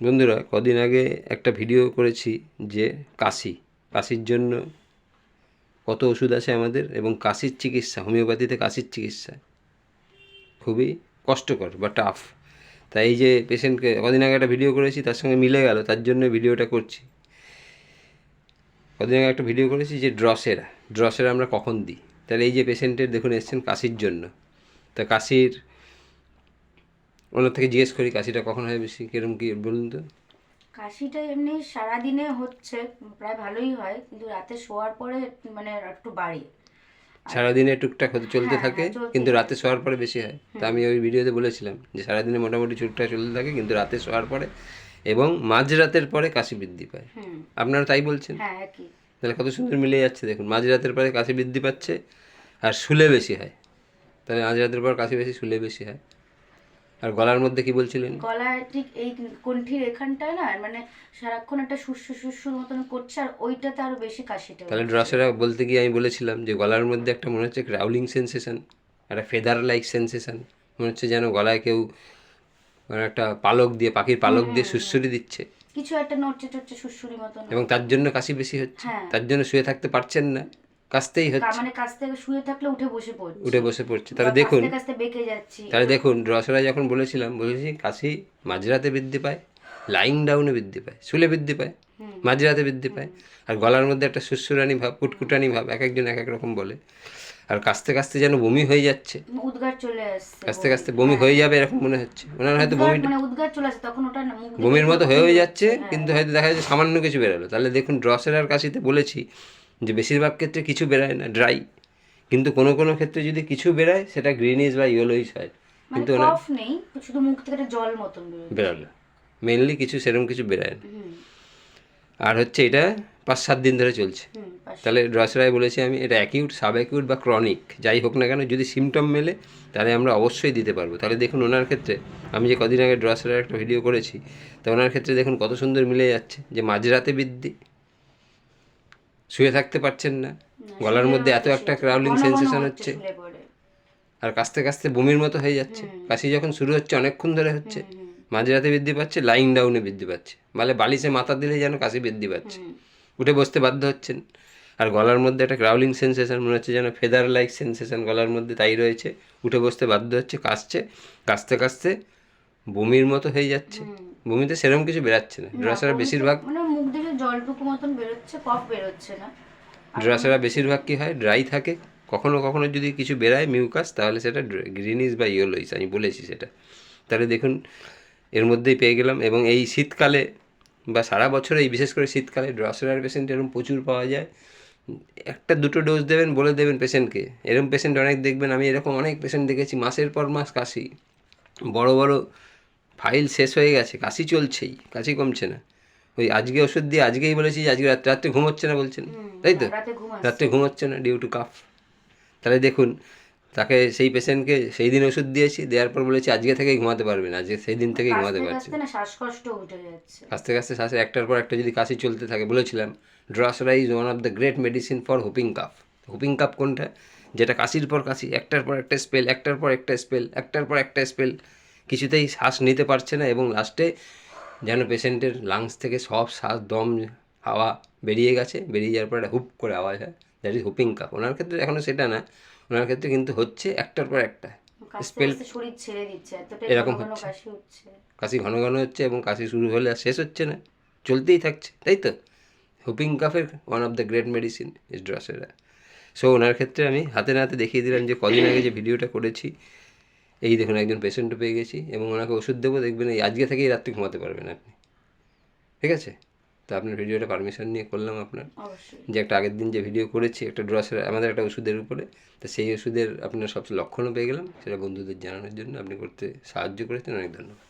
বন্ধুরা, কদিন আগে একটা ভিডিও করেছি যে কাশি, কাশির জন্য কত ওষুধ আছে আমাদের এবং কাশির চিকিৎসা, হোমিওপ্যাথিতে কাশির চিকিৎসা খুবই কষ্টকর বা টাফ তাই এই যে পেশেন্টকে কদিন আগে একটা ভিডিও করেছি, তার সঙ্গে মিলে গেল, তার জন্য ভিডিওটা করছি। কদিন আগে একটা ভিডিও করেছি যে ড্রসেরা ড্রসেরা আমরা কখন দিই? তাহলে এই যে পেশেন্টের দেখুন, এসছেন কাশির জন্য। তা কাশির ওনার থেকে জিজ্ঞেস করি কাশিটা কখন হয় বেশি? কিরম কি বলুন তো? কাশিটা এমনি সারাদিনে হচ্ছে প্রায় ভালোই হয় কিন্তু রাতে শোয়ার পরে মানে একটু বাড়ে। সারাদিনে টুকটাক হতে চলতে হ্যাঁ, থাকে হ্যাঁ, কিন্তু রাতে শোয়ার পরে বেশি হয়। তা আমি ওই ভিডিওতে বলেছিলাম যে সারাদিনে মোটামুটি টুকটাক চলতে থাকে কিন্তু রাতে শোয়ার পরে এবং মাঝরাতের পরে কাশি বৃদ্ধি পায়। আপনারা তাই বলছেন? হ্যাঁ তাহলে কত সুন্দর মিলে যাচ্ছে দেখুন মাঝরাতের পরে কাশি বৃদ্ধি পাচ্ছে আর শুলে বেশি হয়। তাহলে মাঝরাতের পর কাশি বেশি শুলে বেশি হয়। আর গলার মধ্যে কি বলছিলেন? গলায় ঠিক এই কণ্ঠির এখানটায় না মানে সারাক্ষণ একটা শুষ্য শুষ্যুর মতন করছে আর ওইটাতে আরও বেশি কাশিটা তাহলে ড্রসেরা বলতে গিয়ে আমি বলেছিলাম যে গলার মধ্যে একটা মনে হচ্ছে রাউলিং সেন্সেশন একটা ফেদার লাইক সেন্সেশন মনে হচ্ছে যেন গলায় কেউ মানে একটা পালক দিয়ে পাখির পালক দিয়ে সুশ্রুরি দিচ্ছে। কিছু একটা নড়ছে চড়ছে শুশুরি মতন এবং তার জন্য কাশি বেশি হচ্ছে। হ্যাঁ। তার জন্য শুয়ে থাকতে পারছেন না। কাশতেই হচ্ছে। মানে থেকে শুয়ে থাকলে উঠে বসে পড়ছে। উঠে বসে পড়ছে। তাহলে দেখুন কাস্তে কাস্তে বেঁকে যাচ্ছি। তাহলে দেখুন ড্রসেরা যখন বলেছিলাম বলেছি কাশি মাঝরাতে বৃদ্ধি পায় লাইং ডাউনে বৃদ্ধি পায় শুলে বৃদ্ধি পায় মাঝরাতে বৃদ্ধি পায়। আর গলার মধ্যে একটা সুসুরানি ভাব কুটকুটানি ভাব এক একজন এক এক রকম বলে। আর কাস্তে কাস্তে যেন বমি হয়ে যাচ্ছে। উদ্গার চলে আসছে কাস্তে কাস্তে বমি হয়ে। যাবে এরকম মনে হচ্ছে। ওনার হয়তো বমি মানে উদ্গার চলে আসছে তখন ওটা বমির মতো হয়ে যাচ্ছে হ্যাঁ। কিন্তু হয়তো দেখা যাচ্ছে সামান্য কিছু বেরোলো। তাহলে দেখুন ড্রসের আর কাশিতে বলেছি যে বেশিরভাগ ক্ষেত্রে কিছু বেরোয় না ড্রাই কিন্তু কোনো কোনো ক্ষেত্রে যদি কিছু বেরোয় সেটা গ্রিনিশ বা ইয়েলোইশ হয়। মানে কিন্তু ওনার নেই শুধু মুখ থেকে জল মতন বেরোলো মেনলি কিছু সেরকম কিছু বেরোয় না। আর হচ্ছে এটা পাঁচ সাত দিন ধরে চলছে। তাহলে ড্রসেরায় বলেছি আমি এটা অ্যাকিউট সাব অ্যাকিউট বা ক্রনিক যাই হোক না কেন যদি সিমটম মেলে তাহলে আমরা অবশ্যই দিতে পারব। তাহলে দেখুন ওনার ক্ষেত্রে আমি যে কদিন আগে ড্রসেরার একটা ভিডিও করেছি তা ওনার ক্ষেত্রে দেখুন কত সুন্দর মিলে যাচ্ছে। যে মাঝরাতে বৃদ্ধি শুয়ে থাকতে পারছেন না। গলার মধ্যে এত একটা ক্রাউলিং সেন্সেশন হচ্ছে আর কাস্তে কাস্তে বমির মতো হয়ে যাচ্ছে। কাশি যখন শুরু হচ্ছে অনেকক্ষণ ধরে হচ্ছে। মাঝরাতে বৃদ্ধি পাচ্ছে লাইং ডাউনে বৃদ্ধি পাচ্ছে। মানে বালিশে মাথা দিলে যেন কাশি বৃদ্ধি পাচ্ছে। উঠে বসতে বাধ্য হচ্ছেন। আর গলার মধ্যে একটা ক্রাউলিং সেন্সেশন মনে হচ্ছে যেন ফেদার লাইক সেন্সেশন গলার মধ্যে তাই রয়েছে। উঠে বসতে বাধ্য হচ্ছে কাশছে। কাশতে কাশতে বমির মতো হয়ে যাচ্ছে। বমিতে সেরকম কিছু বেরাচ্ছে না। ড্রসেরা বেশিরভাগ মানে জলটুকু মতন বেরোচ্ছে, কফ বেরোচ্ছে না। ড্রসেরা বেশিরভাগ কি হয়? ড্রাই থাকে। কখনো কখনো যদি কিছু বেরায় মিউকাস, তাহলে সেটা গ্রিনিস বা ইয়েলোইস, আমি বলেছি সেটা। তাহলে দেখুন, এর মধ্যেই পেয়ে গেলাম। এবং এই শীতকালে বা সারা বছর, এই বিশেষ করে শীতকালে ড্রসেরার পেশেন্ট এরকম প্রচুর পাওয়া যায়। একটা দুটো ডোজ দেবেন, বলে দেবেন পেশেন্টকে এরকম পেশেন্ট অনেক দেখবেন। আমি এরকম অনেক পেশেন্ট দেখেছি, মাসের পর মাস কাশি। বড় বড় ফাইল শেষ হয়ে গেছে, কাশি চলছেই, কাশি কমছে না। ওই আজকে ওষুধ দিয়ে আজকেই বলেছি যে আজকে রাত্রে রাত্রে ঘুমোচ্ছে না বলছেন। তাই তো? ঘুম রাত্রে ঘুমোচ্ছে না ডিউ টু কাফ তাহলে দেখুন তাকে সেই পেশেন্টকে সেই দিন ওষুধ দিয়েছি দেওয়ার পর বলেছি আজকে থেকেই ঘুমাতে পারবেন আজকে সেই দিন থেকেই ঘুমাতে পারছেন আস্তে আস্তে শ্বাসে একটার পর একটা যদি কাশি চলতে থাকে বলেছিলাম Drosera is one of the great medicine for whooping cough whooping cough কোনটা? যেটা কাশির পর কাশি একটার পর একটা স্পেল একটার পর একটা স্পেল একটার পর একটা স্পেল কিছুতেই শ্বাস নিতে পারছে না এবং লাস্টে যেন পেশেন্টের লাংস থেকে সব শ্বাস দম হাওয়া বেরিয়ে গেছে। বেরিয়ে যাওয়ার পরে একটা হুপ করে আওয়াজ হয়। দ্যাট ইজ হুপিং কাপ ওনার ক্ষেত্রে এখনও সেটা না। ওনার ক্ষেত্রে কিন্তু হচ্ছে একটার পর একটা। স্পেল শরীর ছেড়ে দিচ্ছে। এরকম হচ্ছে। কাশি হচ্ছে। কাশি ঘন ঘন হচ্ছে এবং কাশি শুরু হলে আর শেষ হচ্ছে না। চলতেই থাকছে তাই তো? হুপিং কাফের one of the great medicine is Drosera so ওনার ক্ষেত্রে আমি হাতে নাতে দেখিয়ে দিলাম যে কদিন আগে যে ভিডিওটা করেছি এই দেখুন একজন পেশেন্টও পেয়ে গেছি এবং ওনাকে ওষুধ দেবো দেখবেন এই আজকে থেকেই রাত্রি ঘুমাতে পারবেন আপনি। ঠিক আছে? তো আপনার ভিডিওটা পারমিশন নিয়ে করলাম আপনার। যে একটা আগের দিন যে ভিডিও করেছি একটা ড্রসের আমাদের একটা ওষুধের উপরে তো সেই ওষুধের আপনার সবচেয়ে লক্ষণও পেয়ে গেলাম। সেটা বন্ধুদের জানানোর জন্য আপনি করতে সাহায্য করেছেন অনেক ধন্যবাদ।